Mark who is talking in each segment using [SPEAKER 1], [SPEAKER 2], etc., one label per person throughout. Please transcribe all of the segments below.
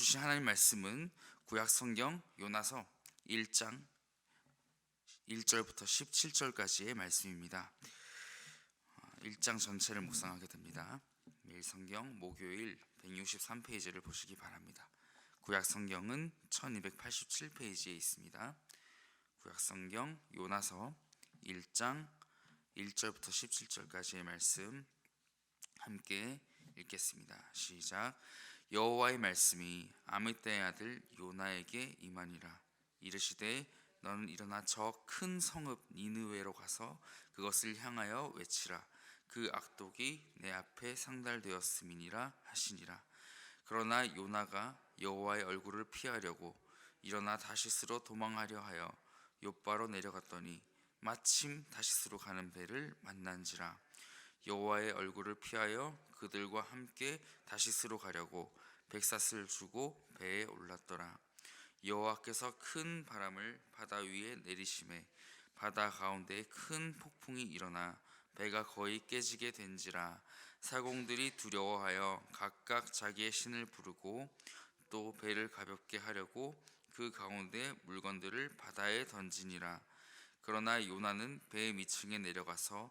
[SPEAKER 1] 주신 하나님 말씀은 구약 성경 요나서 1장 1절부터 17절까지의 말씀입니다. 1장 전체를 묵상하게 됩니다. 매일 성경 목요일 163페이지를 보시기 바랍니다. 구약 성경은 1287페이지에 있습니다. 구약 성경 요나서 1장 1절부터 17절까지의 말씀 함께 읽겠습니다. 시작. 여호와의 말씀이 아미떼의 아들 요나에게 임하니라. 이르시되 너는 일어나 저 큰 성읍 니느웨로 가서 그것을 향하여 외치라. 그 악독이 내 앞에 상달되었음이니라 하시니라. 그러나 요나가 여호와의 얼굴을 피하려고 일어나 다시스로 도망하려 하여 요바로 내려갔더니 마침 다시스로 가는 배를 만난지라. 여호와의 얼굴을 피하여 그들과 함께 다시스로 가려고 백사슬 주고 배에 올랐더라. 여호와께서 큰 바람을 바다 위에 내리심에 바다 가운데 큰 폭풍이 일어나 배가 거의 깨지게 된지라 사공들이 두려워하여 각각 자기의 신을 부르고 또 배를 가볍게 하려고 그 가운데 물건들을 바다에 던지니라 그러나 요나는 배 밑층에 내려가서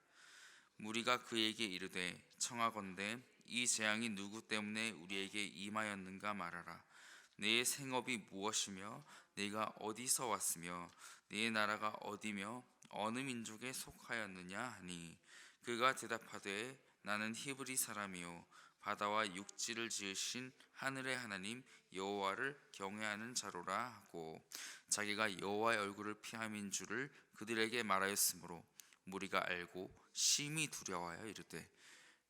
[SPEAKER 1] 무리가 그에게 이르되 청하건대 이 재앙이 누구 때문에 우리에게 임하였는가 말하라. 내 생업이 무엇이며 네가 어디서 왔으며 네 나라가 어디며 어느 민족에 속하였느냐 하니? 그가 대답하되 나는 히브리 사람이요. 바다와 육지를 지으신 하늘의 하나님 여호와를 경외하는 자로라 하고 자기가 여호와의 얼굴을 피함인 줄을 그들에게 말하였으므로 무리가 알고 심히 두려워하여 이르되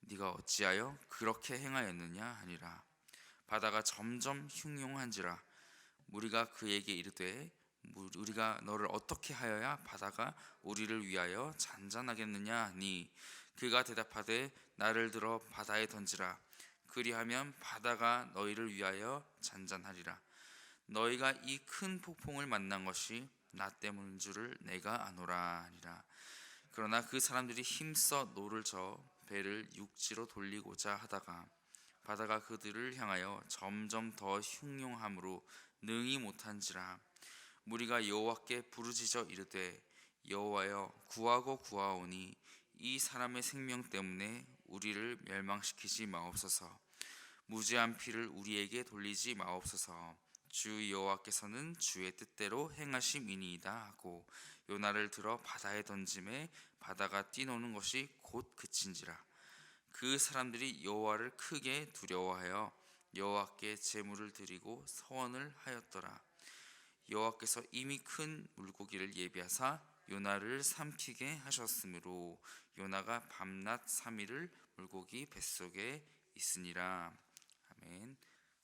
[SPEAKER 1] 네가 어찌하여 그렇게 행하였느냐 하니라. 바다가 점점 흉용한지라 무리가 그에게 이르되 우리가 너를 어떻게 하여야 바다가 우리를 위하여 잔잔하겠느냐 하니 그가 대답하되 나를 들어 바다에 던지라. 그리하면 바다가 너희를 위하여 잔잔하리라. 너희가 이 큰 폭풍을 만난 것이 나 때문인 줄을 내가 아노라 하니라 그러나 그 사람들이 힘써 노를 저 배를 육지로 돌리고자 하다가 바다가 그들을 향하여 점점 더 흉용함으로 능히 못한지라 무리가 여호와께 부르짖어 이르되 여호와여 구하고 구하오니 이 사람의 생명 때문에 우리를 멸망시키지 마옵소서. 무죄한 피를 우리에게 돌리지 마옵소서. 주 여호와께서는 주의 뜻대로 행하심이니이다 하고 요나를 들어 바다에 던짐에 바다가 뛰노는 것이 곧 그친지라 그 사람들이 여호와를 크게 두려워하여 여호와께 제물을 드리고 서원을 하였더라 여호와께서 이미 큰 물고기를 예비하사 요나를 삼키게 하셨으므로 요나가 밤낮 삼일을 물고기 뱃속에 있으니라 아멘.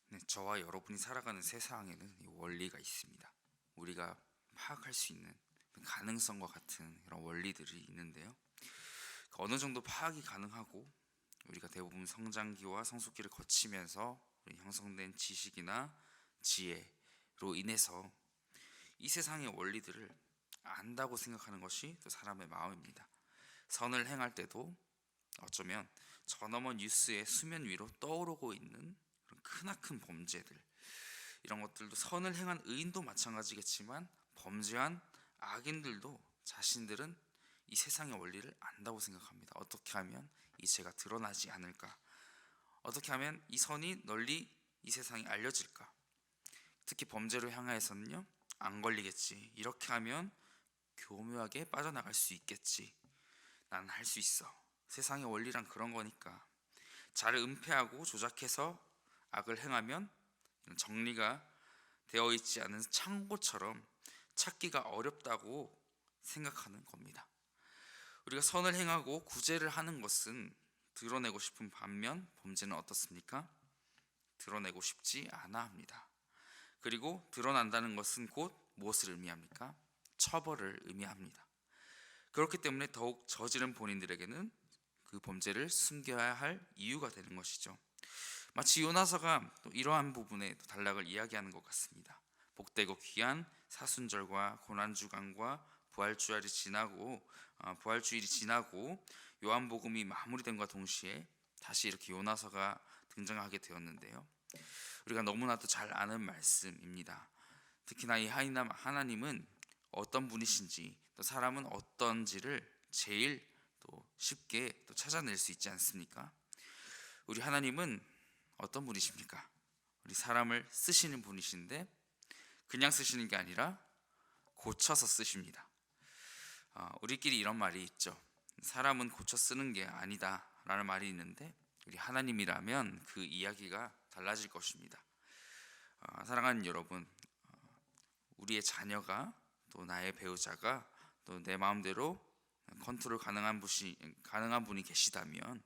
[SPEAKER 1] 네, 저와 여러분이 살아가는 세상에는 이 원리가 있습니다. 우리가 파악할 수 있는 가능성과 같은 그런 원리들이 있는데요. 어느 정도 파악이 가능하고 우리가 대부분 성장기와 성숙기를 거치면서 형성된 지식이나 지혜로 인해서 이 세상의 원리들을 안다고 생각하는 것이 또 사람의 마음입니다. 선을 행할 때도 어쩌면 저 너머 뉴스의 수면 위로 떠오르고 있는 그런 크나큰 범죄들 이런 것들도 선을 행한 의인도 마찬가지겠지만 범죄한 악인들도 자신들은 이 세상의 원리를 안다고 생각합니다. 어떻게 하면 이 죄가 드러나지 않을까? 어떻게 하면 이 선이 널리 이 세상에 알려질까? 특히 범죄로 향하여서는요 안 걸리겠지. 이렇게 하면 교묘하게 빠져나갈 수 있겠지. 나는 할 수 있어. 세상의 원리란 그런 거니까. 잘 은폐하고 조작해서 악을 행하면 정리가 되어 있지 않은 창고처럼 찾기가 어렵다고 생각하는 겁니다. 우리가 선을 행하고 구제를 하는 것은 드러내고 싶은 반면 범죄는 어떻습니까? 드러내고 싶지 않아 합니다. 그리고 드러난다는 것은 곧 무엇을 의미합니까? 처벌을 의미합니다. 그렇기 때문에 더욱 저지른 본인들에게는 그 범죄를 숨겨야 할 이유가 되는 것이죠. 마치 요나서가 또 이러한 부분에 또 단락을 이야기하는 것 같습니다. 복되고 귀한 사순절과 고난 주간과 부활 주일이 지나고 어, 부활 주일이 지나고 요한복음이 마무리됨과 동시에 다시 이렇게 요나서가 등장하게 되었는데요. 우리가 너무나도 잘 아는 말씀입니다. 특히나 이 하나님은 어떤 분이신지 또 사람은 어떤지를 제일 또 쉽게 또 찾아낼 수 있지 않습니까? 우리 하나님은 어떤 분이십니까? 우리 사람을 쓰시는 분이신데 그냥 쓰시는 게 아니라 고쳐서 쓰십니다. 어, 우리끼리 이런 말이 있죠. 사람은 고쳐 쓰는 게 아니다라는 말이 있는데 우리 하나님이라면 그 이야기가 달라질 것입니다. 어, 사랑하는 여러분, 어, 우리의 자녀가 또 나의 배우자가 또 내 마음대로 컨트롤 가능한 분이 가능한 분이 계시다면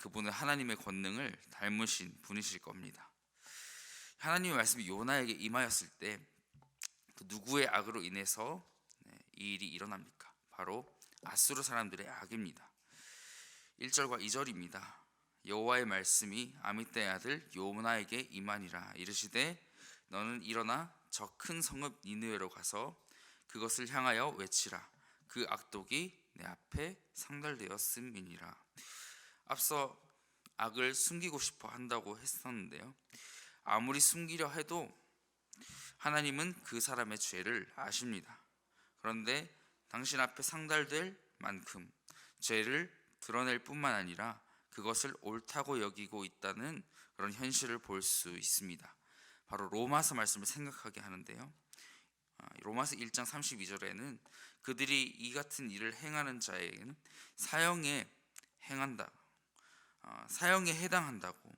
[SPEAKER 1] 그분은 하나님의 권능을 닮으신 분이실 겁니다. 하나님의 말씀이 요나에게 임하였을 때또 누구의 악으로 인해서 네, 이 일이 일어납니까? 바로 아수르 사람들의 악입니다. 1절과 2절입니다. 여호와의 말씀이 아미떼의 아들 요나에게 임하니라 이르시되 너는 일어나 저 큰 성읍 니느웨로 가서 그것을 향하여 외치라 그 악독이 내 앞에 상달되었음이니라 앞서 악을 숨기고 싶어 한다고 했었는데요 아무리 숨기려 해도 하나님은 그 사람의 죄를 아십니다. 그런데 당신 앞에 상달될 만큼 죄를 드러낼 뿐만 아니라 그것을 옳다고 여기고 있다는 그런 현실을 볼 수 있습니다. 바로 로마서 말씀을 생각하게 하는데요. 아, 로마서 1장 32절에는 그들이 이 같은 일을 행하는 자에게는 사형에 행한다. 아, 사형에 해당한다고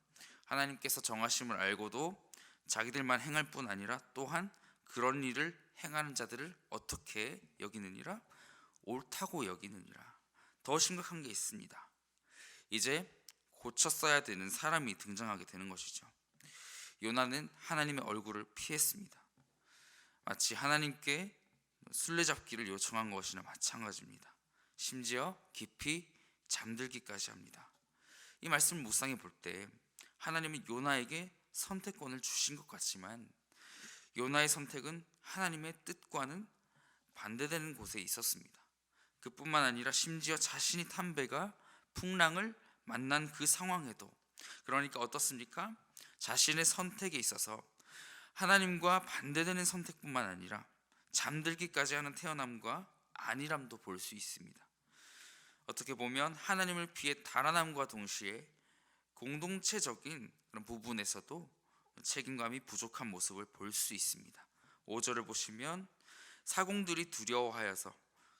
[SPEAKER 1] 하나님께서 정하심을 알고도 자기들만 행할 뿐 아니라 또한 그런 일을 행하는 자들을 어떻게 여기느니라 옳다고 여기느니라 더 심각한 게 있습니다. 이제 고쳤어야 되는 사람이 등장하게 되는 것이죠. 요나는 하나님의 얼굴을 피했습니다. 마치 하나님께 술래잡기를 요청한 것이나 마찬가지입니다. 심지어 깊이 잠들기까지 합니다. 이 말씀을 묵상해 볼 때 하나님은 요나에게 선택권을 주신 것 같지만 요나의 선택은 하나님의 뜻과는 반대되는 곳에 있었습니다. 그뿐만 아니라 심지어 자신이 탄 배가 풍랑을 만난 그 상황에도 그러니까 어떻습니까? 자신의 선택에 있어서 하나님과 반대되는 선택뿐만 아니라 잠들기까지 하는 태어남과 안일함도 볼 수 있습니다. 어떻게 보면 하나님을 피해 달아남과 동시에 공동체적인 그런 부분에서도 책임감이 부족한 모습을 볼 수 있습니다. 5절을 보시면 사공들이 두려워하여서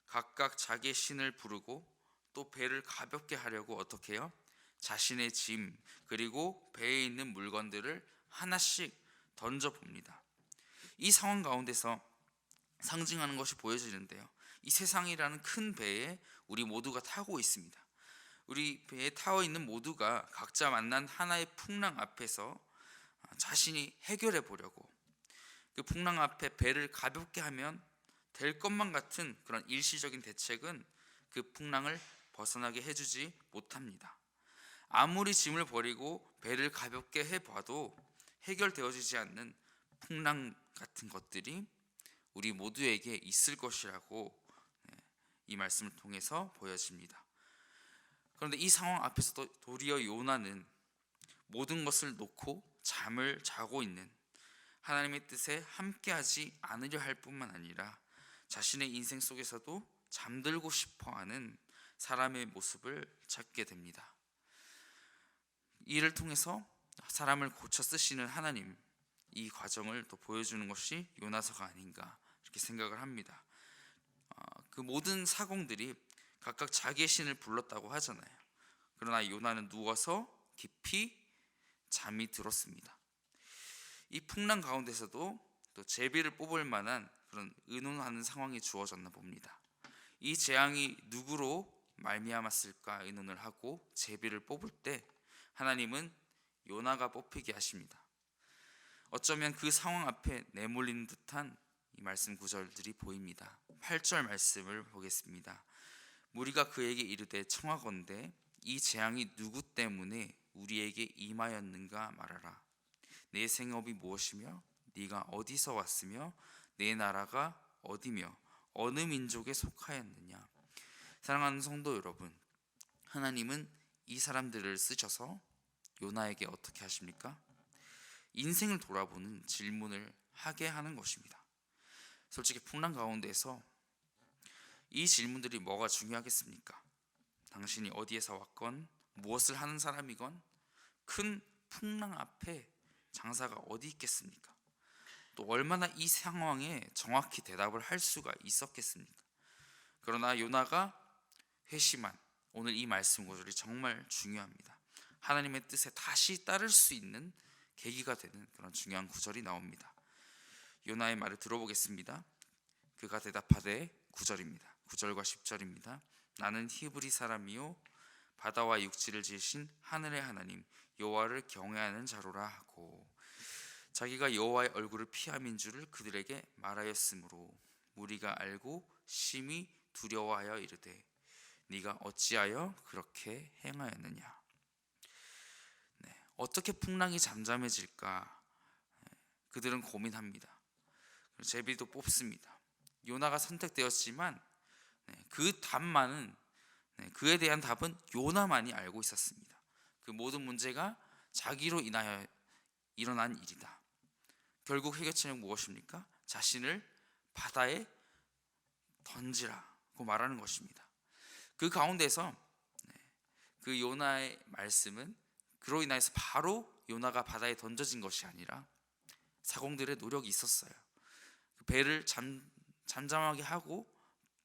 [SPEAKER 1] 각각 자기의 신을 부르고 또 배를 가볍게 하려고 어떻게 해요? 자신의 짐 그리고 배에 있는 물건들을 하나씩 던져 봅니다. 이 상황 가운데서 상징하는 것이 보여지는데요. 이 세상이라는 큰 배에 우리 모두가 타고 있습니다. 우리 배에 타워 있는 모두가 각자 만난 하나의 풍랑 앞에서 자신이 해결해 보려고 그 풍랑 앞에 배를 가볍게 하면 될 것만 같은 그런 일시적인 대책은 그 풍랑을 벗어나게 해주지 못합니다. 아무리 짐을 버리고 배를 가볍게 해봐도 해결되어지지 않는 풍랑 같은 것들이 우리 모두에게 있을 것이라고 네, 이 말씀을 통해서 보여집니다. 그런데 이 상황 앞에서도 도리어 요나는 모든 것을 놓고 잠을 자고 있는 하나님의 뜻에 함께하지 않으려 할 뿐만 아니라 자신의 인생 속에서도 잠들고 싶어 하는 사람의 모습을 찾게 됩니다. 이를 통해서 사람을 고쳐 쓰시는 하나님 이 과정을 또 보여주는 것이 요나서가 아닌가 이렇게 생각을 합니다. 어, 그 모든 사공들이 각각 자기의 신을 불렀다고 하잖아요. 그러나 요나는 누워서 깊이 잠이 들었습니다. 이 풍랑 가운데서도 또 제비를 뽑을 만한 그런 의논하는 상황이 주어졌나 봅니다. 이 재앙이 누구로 말미암았을까 의논을 하고 제비를 뽑을 때 하나님은 요나가 뽑히게 하십니다. 어쩌면 그 상황 앞에 내몰리는 듯한 이 말씀 구절들이 보입니다. 8절 말씀을 보겠습니다. 무리가 그에게 이르되 청하건대 이 재앙이 누구 때문에 우리에게 임하였는가 말하라. 내 생업이 무엇이며 네가 어디서 왔으며 내 나라가 어디며 어느 민족에 속하였느냐. 사랑하는 성도 여러분, 하나님은 이 사람들을 쓰셔서 요나에게 어떻게 하십니까? 인생을 돌아보는 질문을 하게 하는 것입니다. 솔직히 풍랑 가운데서 이 질문들이 뭐가 중요하겠습니까? 당신이 어디에서 왔건 무엇을 하는 사람이건 큰 풍랑 앞에 장사가 어디 있겠습니까? 또 얼마나 이 상황에 정확히 대답을 할 수가 있었겠습니까? 그러나 요나가 회심한 오늘 이 말씀 구절이 정말 중요합니다. 하나님의 뜻에 다시 따를 수 있는 계기가 되는 그런 중요한 구절이 나옵니다. 요나의 말을 들어보겠습니다. 그가 대답하되 9절입니다. 9절과 10절입니다. 나는 히브리 사람이요 바다와 육지를 지으신 하늘의 하나님 여호와를 경외하는 자로라 하고 자기가 여호와의 얼굴을 피함인 줄을 그들에게 말하였으므로 무리가 알고 심히 두려워하여 이르되 네가 어찌하여 그렇게 행하였느냐 네, 어떻게 풍랑이 잠잠해질까 네, 그들은 고민합니다. 제비도 뽑습니다. 요나가 선택되었지만 네, 그 답만은 네, 그에 대한 답은 요나만이 알고 있었습니다. 그 모든 문제가 자기로 인하여 일어난 일이다. 결국 해결책은 무엇입니까? 자신을 바다에 던지라고 말하는 것입니다. 그 가운데서 네, 그 요나의 말씀은 그로 인하여서 바로 요나가 바다에 던져진 것이 아니라 사공들의 노력이 있었어요. 그 배를 잠, 잠잠하게 하고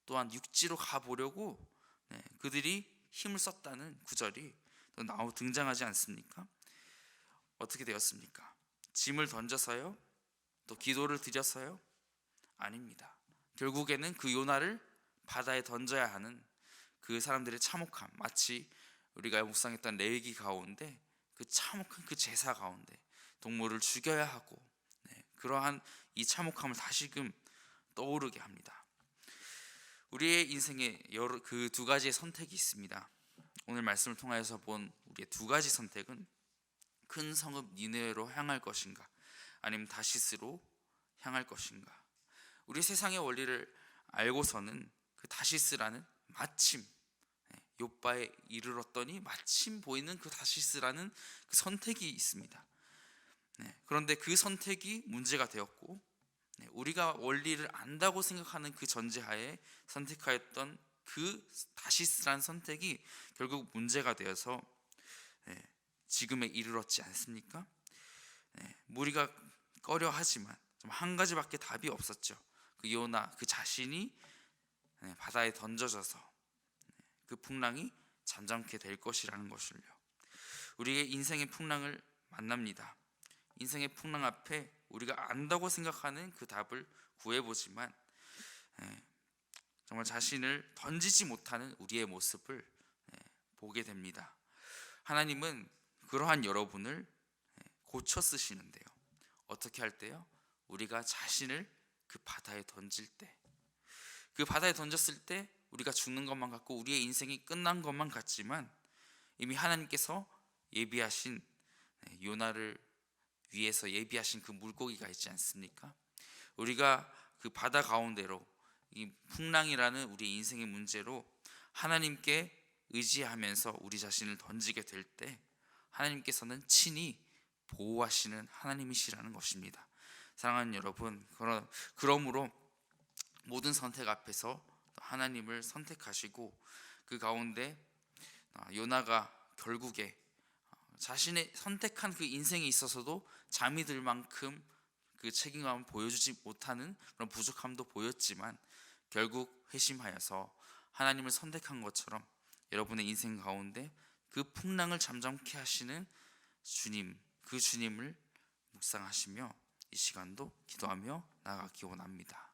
[SPEAKER 1] 또한 육지로 가보려고 네, 그들이 힘을 썼다는 구절이 또 나오 등장하지 않습니까? 어떻게 되었습니까? 짐을 던져서요? 또 기도를 드렸어요? 아닙니다. 결국에는 그 요나를 바다에 던져야 하는 그 사람들의 참혹함 마치 우리가 묵상했던 레위기 가운데 그 참혹한 그 제사 가운데 동물을 죽여야 하고 네, 그러한 이 참혹함을 다시금 떠오르게 합니다. 우리의 인생에 그 두 가지의 선택이 있습니다. 오늘 말씀을 통하여서 본 우리의 두 가지 선택은 큰 성읍 니네로 향할 것인가 아니면 다시스로 향할 것인가. 우리 세상의 원리를 알고서는 그 다시스라는 마침 네, 요바에 이르렀더니 마침 보이는 그 다시스라는 그 선택이 있습니다. 네, 그런데 그 선택이 문제가 되었고 네, 우리가 원리를 안다고 생각하는 그 전제하에 선택하였던 그 다시스란 선택이 결국 문제가 되어서 네, 지금에 이르렀지 않습니까? 네, 무리가 꺼려하지만 좀한 가지밖에 답이 없었죠. 그 요나 그 자신이 네, 바다에 던져져서 네, 그 풍랑이 잠잠게 될 것이라는 것을요. 우리의 인생의 풍랑을 만납니다. 인생의 풍랑 앞에 우리가 안다고 생각하는 그 답을 구해보지만 예, 정말 자신을 던지지 못하는 우리의 모습을 예, 보게 됩니다. 하나님은 그러한 여러분을 예, 고쳐 쓰시는데요. 어떻게 할 때요? 우리가 자신을 그 바다에 던질 때, 그 바다에 던졌을 때 우리가 죽는 것만 같고 우리의 인생이 끝난 것만 같지만 이미 하나님께서 예비하신 요나를 위에서 예비하신 그 물고기가 있지 않습니까? 우리가 그 바다 가운데로 이 풍랑이라는 우리 인생의 문제로 하나님께 의지하면서 우리 자신을 던지게 될 때 하나님께서는 친히 보호하시는 하나님이시라는 것입니다. 사랑하는 여러분, 그러므로 모든 선택 앞에서 하나님을 선택하시고 그 가운데 요나가 결국에 자신의 선택한 그 인생에 있어서도 잠이 들 만큼 그 책임감을 보여주지 못하는 그런 부족함도 보였지만 결국 회심하여서 하나님을 선택한 것처럼 여러분의 인생 가운데 그 풍랑을 잠잠케 하시는 주님, 그 주님을 묵상하시며 이 시간도 기도하며 나가기 원합니다.